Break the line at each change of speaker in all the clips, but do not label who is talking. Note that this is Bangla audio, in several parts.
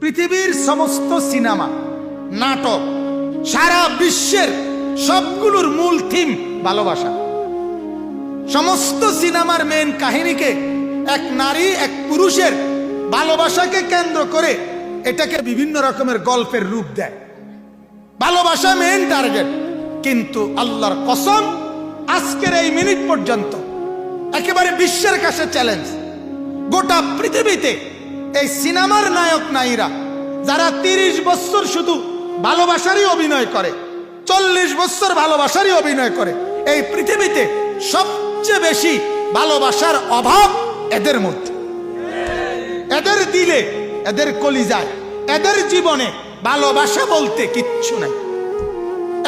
পৃথিবীর সমস্ত সিনেমা, নাটক, সারা বিশ্বের সবগুলোর মূল থিম ভালোবাসা। সমস্ত সিনেমার মেন কাহিনীকে এক নারী, এক পুরুষের ভালোবাসাকে কেন্দ্র করে এটাকে বিভিন্ন রকমের গল্পের রূপ দেয়। ভালোবাসা মেন টার্গেট কিন্তু আল্লাহর কসম, আজকের এই মিনিট পর্যন্ত একেবারে বিশ্বের কাছে চ্যালেঞ্জ গোটা পৃথিবীতে এই সিনেমার নায়ক নায়ীরা যারা তিরিশ বছর শুধু ভালোবাসারই অভিনয় করে, চল্লিশ বছর ভালোবাসারই অভিনয় করে, এই পৃথিবীতে সবচেয়ে বেশি ভালোবাসার অভাব এদের মধ্যে এদের দিলে এদের কলিজায়, এদের জীবনে ভালোবাসা বলতে কিচ্ছু নাই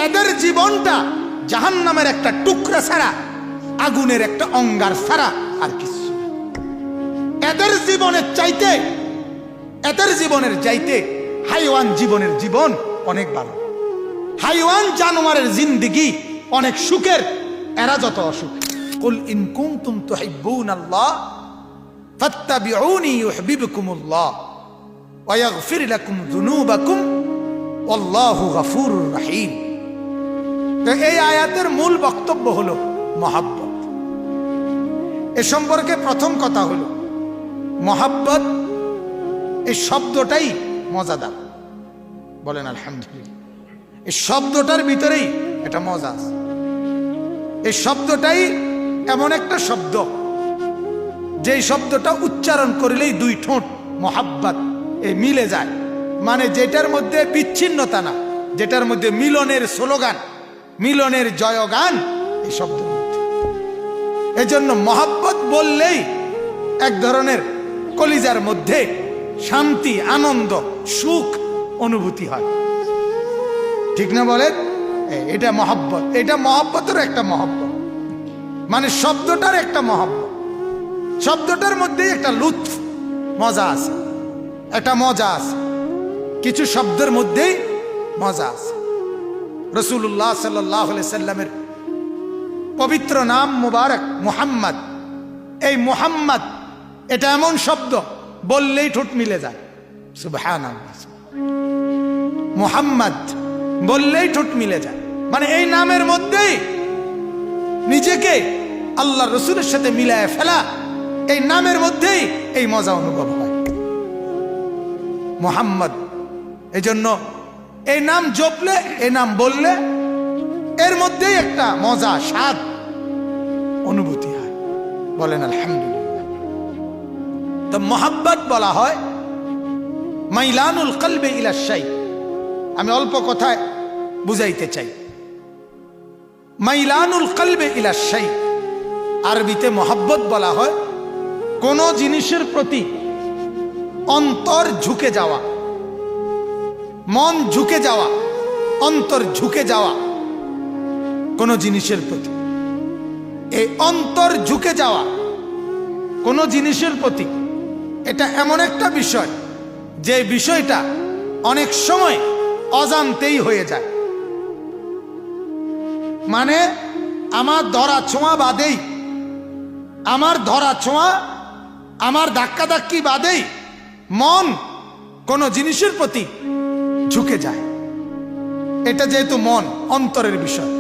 এদের জীবনটা জাহান নামের একটা টুকরা ছাড়া, আগুনের একটা অঙ্গার ছাড়া আর না। এদের জীবনের চাইতে, এদের জীবনের চাইতে হাইওয়ান জীবনের জীবন অনেক ভালো। হাইওয়ান জানোয়ারের জিন্দিগি অনেক সুখের, এরা যত অসুখ। কুল ইন রহিম। তো এই আয়াতের মূল বক্তব্য হলো মহাব্বত। এ সম্পর্কে প্রথম কথা হলো মহাব্বত, এই শব্দটাই মজাদার। বলেন, আলহামদুলিল্লাহ। এই শব্দটার ভিতরেই এটা মজা আছে। এই শব্দটাই এমন একটা শব্দ, যেই শব্দটা উচ্চারণ করলেই দুই ঠোঁট মহাব্বাত, এ মিলে যায়। মানে যেটার মধ্যে বিচ্ছিন্নতা না, যেটার মধ্যে মিলনের স্লোগান, মিলনের জয়গান, এই মধ্যে। এজন্য মহাব্বত বললেই এক ধরনের কলিজার মধ্যে শান্তি, আনন্দ, সুখ অনুভূতি হয়। ঠিক না বলেন? এটা মহাব্বত। এটা মহাব্বতের একটা মহাব্বত। মানে শব্দটার একটা মহাব্বত। শব্দটার মধ্যে একটা লুৎফ, মজা আছে। একটা মজা আছে। কিছু শব্দের মধ্যেই মজা আছে। রসুল্লাহ সাল্লাহ সাল্লামের পবিত্র নাম মুবারক মুহাম্মদ। এই মুহাম্মদ এটা এমন শব্দ, বললেই ঠোঁট মিলে যায়। সুবহান মুহাম্মদ, বললেই ঠোঁট মিলে যায়। মানে এই নামের মধ্যেই নিজেকে আল্লাহ রসুলের সাথে মিলায় ফেলা, এই নামের মধ্যেই এই মজা অনুভব হয়। মোহাম্মদ এই জন্য এই নাম জপলে, এই নাম বললে এর মধ্যেই একটা মজা, স্বাদ, অনুভূতি হয়। বলেন আলহামদুলিল্লাহ। তো মোহাব্বত বলা হয়, মাইলানুল কলবে ইলাশাই আমি অল্প কথায় বুঝাইতে চাই। মাইলানুল কলবে ইলাশাই আরবিতে মোহাব্বত বলা হয়, কোন জিনিসের প্রতি অন্তর ঝুঁকে যাওয়া, মন ঝুঁকে যাওয়া, অন্তর ঝুঁকে যাওয়া, কোন জিনিসের প্রতি। এই অন্তর ঝুঁকে যাওয়া, কোন জিনিসের প্রতি এটা এমন একটা বিষয় যে বিষয়টা অনেক সময় অজান্তেই হয়ে যায়। মানে আমার ধরা ছোঁয়া বাদেই, আমার ধরা ছোঁয়া, আমার ধাক্কা ধাক্কি বাদেই মন কোন জিনিসের প্রতি ঝুঁকে যায়। এটা যেহেতু মন, অন্তরের বিষয়।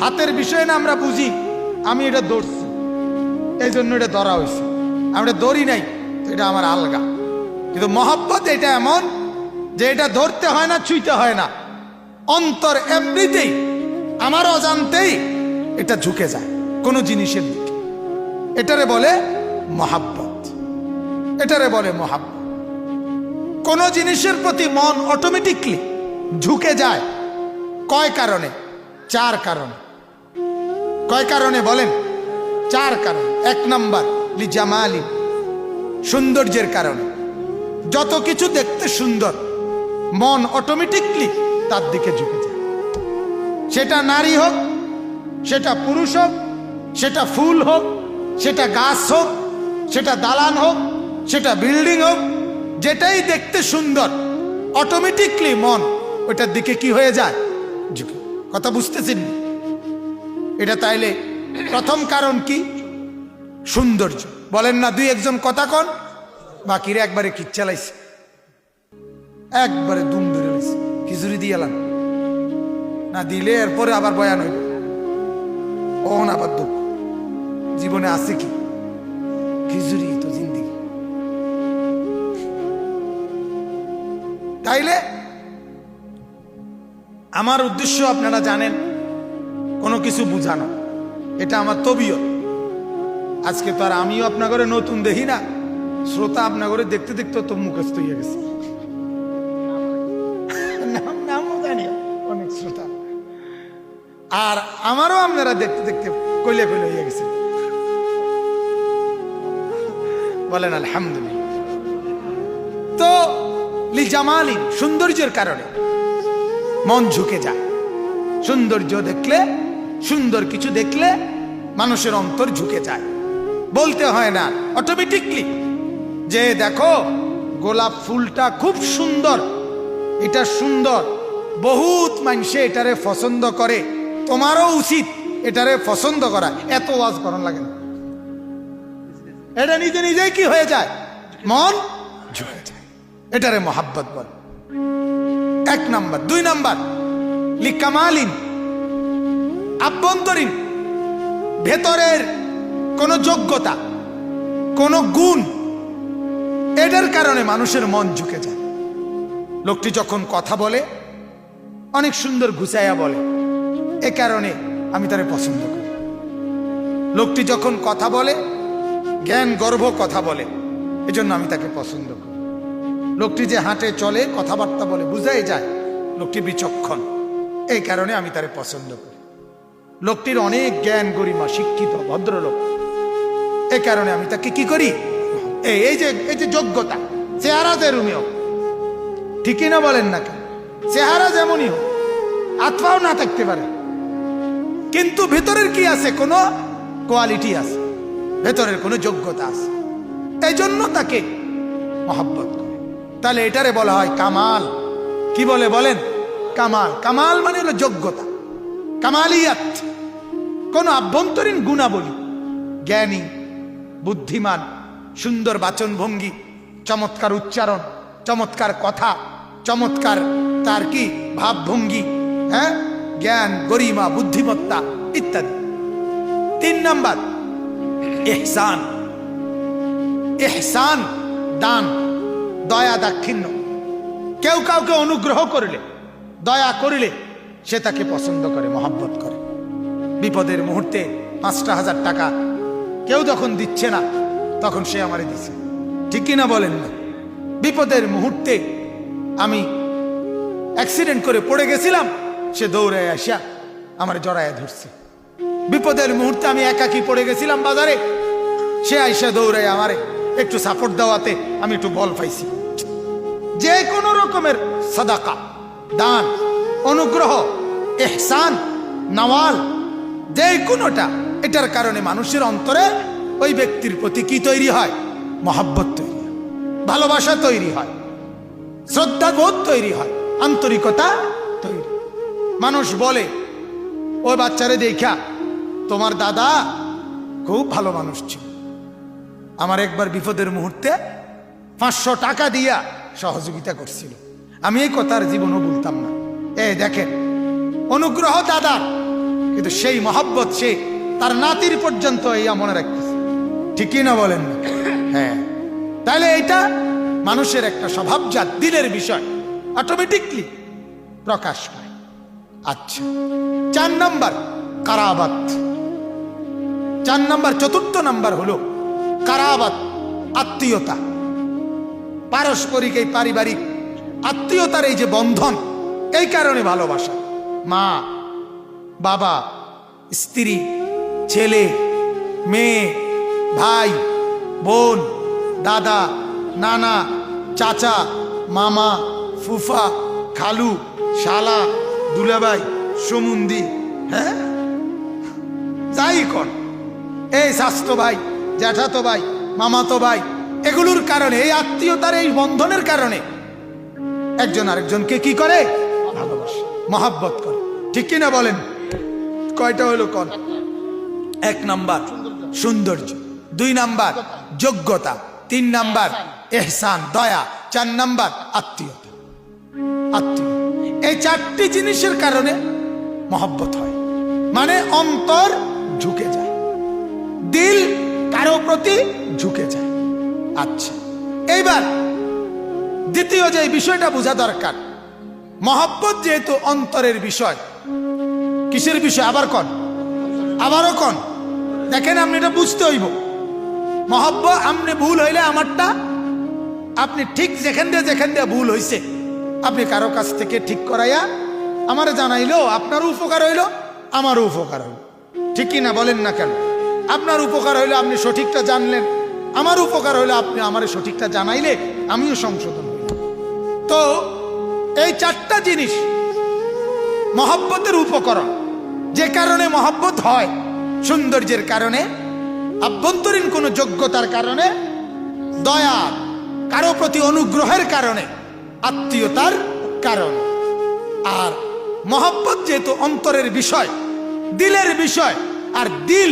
হাতের বিষয় না আমরা বুঝি, আমি এটা দৌড়ছি এই জন্য এটা ধরা হয়েছে। আমরা দৌড়ি নাই। এটা আমার আলগা। কিন্তু মহব্বত এটা এমন যে এটা ধরতে হয় না, ছুঁইতে হয় না। অন্তর এমনিতেই, আমার অজান্তেই এটা ঝুঁকে যায় কোনো জিনিসের দিকে। এটারে বলে মহাব্বত। এটারে বলে মহাব্বত। কোন জিনিসের প্রতি মন অটোমেটিকলি ঝুঁকে যায় কয় কারণে? চার কারণে। কয় কারণে বলেন? চার কারণ। এক নাম্বার, লি জামালি সৌন্দর্যের কারণে। যত কিছু দেখতে সুন্দর, মন অটোমেটিকলি তার দিকে ঝুঁকে যায়। সেটা নারী হোক, সেটা পুরুষ হোক, সেটা ফুল হোক, সেটা গাছ হোক, সেটা দালান হোক, সেটা বিল্ডিং হোক, যেটাই দেখতে সুন্দর অটোমেটিকলি মন ওটার দিকে কি হয়ে যায়? ঝুঁকে। কথা বুঝতেছেন? এটা তাইলে প্রথম কারণ কি? সৌন্দর্য। বলেন না দুই একজন কথা কন, বাকিরা একবারে কিচ্ছালাইছে একবারে দুম ধরে রয়েছে। খিচুড়ি দিয়ে এলাম। না দিলে এরপরে আবার বয়ান হইব ওহন আবার দুঃখ জীবনে আছে কি? খিচুড়ি তো জিন্দিগি। তাইলে আমার উদ্দেশ্য আপনারা জানেন, কোনো কিছু বুঝানো। এটা আমার তবিয়ত। আজকে তো আর আমিও আপনাগরে নতুন দেখি না। শ্রোতা আপনাগরে দেখতে দেখতে তো মুখস্থ হয়ে গেছে। শ্রোতা। আর আমারও আপনারা দেখতে দেখতে কইলে কইলে হয়ে গেছে। বলেন, আলহামদুলিল্লাহ। তো, লি জামালি সৌন্দর্যের কারণে মন ঝুঁকে যায়। সৌন্দর্য দেখলে, সুন্দর কিছু দেখলে মানুষের অন্তর ঝুঁকে যায়। বলতে হয় না অটোমেটিকলি যে দেখো, গোলাপ ফুলটা খুব সুন্দর, এটা সুন্দর, বহুত মানুষে এটারে পছন্দ করে, তোমারও উচিত এটারে পছন্দ করা, এত ওয়াজ করণ লাগে না। এটা নিজে নিজেই কি হয়ে যায়? মন ঝুঁকে যায়। এটারে মহাব্বত বল। এক নাম্বার। দুই নাম্বার। লিকামালিন আভ্যন্তরীণ, ভেতরের কোন যোগ্যতা, কোন গুণ এটার কারণে মানুষের মন ঝুঁকে যায়। লোকটি যখন কথা বলে, অনেক সুন্দর গুছাইয়া বলে, এ কারণে আমি তারে পছন্দ করি। লোকটি যখন কথা বলে, জ্ঞান গর্ভ কথা বলে, এজন্য আমি তাকে পছন্দ করি। লোকটি যে হাঁটে চলে, কথাবার্তা বলে, বুঝাই যায়, লোকটি বিচক্ষণ এই কারণে আমি তারে পছন্দ করি। লোকটির অনেক জ্ঞান গরিমা, শিক্ষিত, ভদ্রলোক। এ কারণে আমি তাকে কি করি? এই যে এই যে যোগ্যতা, চেহারা যেরুমিও ঠিকই না বলেন না কেন? চেহারা যেমনই হোক, আত্মাও না থাকতে পারে। কিন্তু ভেতরের কি আছে? কোনো কোয়ালিটি আছে, ভেতরের কোনো যোগ্যতা আছে। এই জন্য তাকে মহাব্বত করে। তাহলে এটারে বলা হয় কামাল। কি বলে বলেন? কামাল। কামাল মানে হলো যোগ্যতা। কামালিয়াত। কোন আভ্যন্তরীণ গুণাবলী, জ্ঞানী বুদ্ধিমান, সুন্দর বাচন ভঙ্গি চমৎকার উচ্চারণ, চমৎকার কথা, চমৎকার তার কি ভাবভঙ্গি হ্যাঁ? জ্ঞান, গরিমা, বুদ্ধিমত্তা ইত্যাদি। তিন নাম্বার, এহসান। এহসান, দান, দয়া দাক্ষিণ্য। কেউ কাউকে অনুগ্রহ করলে, দয়া করিলে সে তাকে পছন্দ করে, মহাব্বত করে। বিপদের মুহূর্তে পাঁচটা হাজার টাকা কেউ যখন দিচ্ছে না, তখন সে আমারে দিছে। ঠিক কিনা বলেন না? বিপদের মুহূর্তে আমি অ্যাক্সিডেন্ট করে পড়ে গেছিলাম, সে দৌড়ে আসিয়া আমার জড়ায় ধরছে। বিপদের মুহূর্তে আমি একাকি পড়ে গেছিলাম বাজারে, সে আইসা দৌড়ায় আমারে একটু সাপোর্ট দেওয়াতে আমি একটু বল পাইছি। যে কোনো রকমের সাদাকা, দান, অনুগ্রহ, এহসান, নওয়াল, যে কোনোটা এটার কারণে মানুষের অন্তরে ওই ব্যক্তির প্রতি কি তৈরি হয়? মহাব্বত তৈরি ভালোবাসা তৈরি হয় শ্রদ্ধা শ্রদ্ধাবোধ তৈরি হয়, আন্তরিকতা তৈরি মানুষ বলে ওই বাচ্চারে দেখা, তোমার দাদা খুব ভালো মানুষ ছিল। আমার একবার বিপদের মুহূর্তে পাঁচশো টাকা দিয়া সহযোগিতা করছিল। আমি এই কথার জীবনও বলতাম না। এ দেখেন, অনুগ্রহ দাদার কিন্তু সেই মহাব্বত সে তার নাতির পর্যন্ত ইয়া মনে রাখতেছে। ঠিকই না বলেন? হ্যাঁ। তাহলে এটা মানুষের একটা স্বভাবজাত দিলের বিষয়। অটোমেটিকলি প্রকাশ পায়। আচ্ছা। চার নাম্বার, কারাবাত। চার নাম্বার, চতুর্থ নাম্বার হলো কারাবাত, আত্মীয়তা। পারস্পরিক এই পারিবারিক আত্মীয়তার এই যে বন্ধন, এই কারণে ভালোবাসা। মা, বাবা, স্ত্রী ছেলে, মেয়ে, ভাই, বোন, দাদা, নানা, চাচা, মামা, ফুফা, খালু, শালা, দুলাভাই, সমুন্দি হ্যাঁ? যাই কর। এই স্বাস্থ্য ভাই, জ্যাঠাতো ভাই, মামাতো ভাই, এগুলোর কারণে, এই আত্মীয়তার, এই বন্ধনের কারণে একজন আরেকজনকে কি করে? ভালোবাসে, মহাব্বত করে। ঠিক কিনা বলেন? কয়টা হলো কন? এক নাম্বার সৌন্দর্য, দুই নাম্বার যোগ্যতা, তিন নাম্বার এহসান, দয়া, চার নাম্বার আত্মীয়তা। আত্মীয় এই চারটি জিনিসের কারণে মহব্বত হয়। মানে অন্তর ঝুঁকে যায়। দিল কারও প্রতি ঝুঁকে যায়। আচ্ছা এইবার দ্বিতীয় যে বিষয়টা বোঝা দরকার, মহব্বত যেহেতু অন্তরের বিষয়, কিসের বিষয়? আবার কন? আবারও কন? দেখেন আপনি এটা বুঝতে হইব। মহব্ব আপনি ভুল হইলে আমারটা আপনি ঠিক যেখান দিয়ে যেখান দিয়ে ভুল হইছে, আপনি কারও কাছ থেকে ঠিক করাইয়া আমারে জানাইলো আপনার উপকার হইল, আমারও উপকার হইল। ঠিক না বলেন না কেন? আপনার উপকার হইলে আপনি সঠিকটা জানলেন, আমার উপকার হইল আপনি আমার সঠিকটা জানাইলে আমিও সংশোধন তো এই চারটা জিনিস মহব্বতের উপকরণ, যে কারণে মহব্বত হয়। সৌন্দর্যের কারণে, আভ্যন্তরীণ কোনো যোগ্যতার কারণে, দয়া কারও প্রতি অনুগ্রহের কারণে, আত্মীয়তার কারণ। আর মহব্বত যেহেতু অন্তরের বিষয়, দিলের বিষয়, আর দিল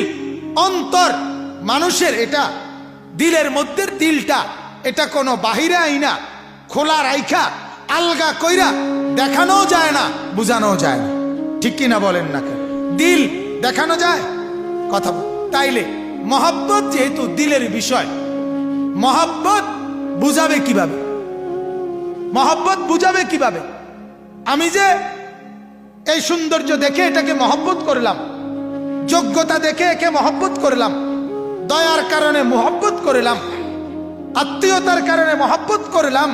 অন্তর মানুষের এটা, দিলের মধ্যে দিলটা, এটা কোনো বাহিরে আইনা, খোলা রাইখা, আলগা কইরা দেখানোও যায় না, বোঝানোও যায় না। ঠিক কিনা বলেন না দিল দেখানো যায় কথা। তাইলে মহব্বত যেহেতু দিলের বিষয়, মহব্বত বুঝাবে কীভাবে? মহব্বত বুঝাবে কীভাবে? আমি যে এই সৌন্দর্য দেখে এটাকে মহব্বত করলাম, যোগ্যতা দেখে একে মহব্বত করলাম, দয়ার কারণে মহব্বত করলাম, আত্মীয়তার কারণে মহব্বত করলাম,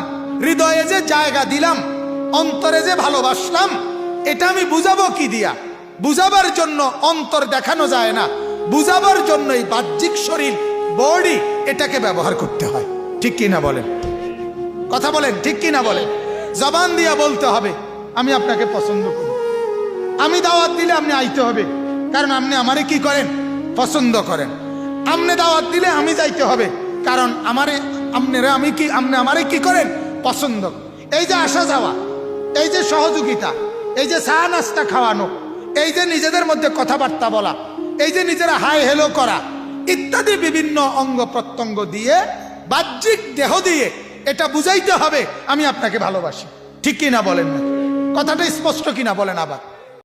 হৃদয়ে যে জায়গা দিলাম, অন্তরে যে ভালোবাসলাম, এটা আমি বুঝাবো কি দিয়া? বুঝাবার জন্য অন্তর দেখানো যায় না। বুঝাবার জন্য এই বাহ্যিক শরীর বডি এটাকে ব্যবহার করতে হয়। ঠিক কি না বলেন? কথা বলেন, ঠিক কি না বলেন? জবান দিয়া বলতে হবে, আমি আপনাকে পছন্দ করি। আমি দাওয়াত দিলে আপনি আইতে হবে, কারণ আপনি আমারে কি করেন? পছন্দ করেন। আপনি দাওয়াত দিলে আমি যাইতে হবে, কারণ আমারে, আপনারা আমি কি, আপনি আমারে কি করেন? পছন্দ। এই যে আসা যাওয়া, এই যে সহযোগিতা, এই যে চা নাস্তা খাওয়ানো, এই যে নিজেদের মধ্যে কথাবার্তা বলা এই যে নিজেরা হাই হেলো করা, ইত্যাদি বিভিন্ন অঙ্গ প্রত্যঙ্গ দিয়ে, বাহ্যিক দেহ দিয়ে এটা বুঝাইতে হবে, আমি আপনাকে ভালোবাসি। ঠিক কিনা বলেন না? কথাটা স্পষ্ট কিনা বলেন আবার?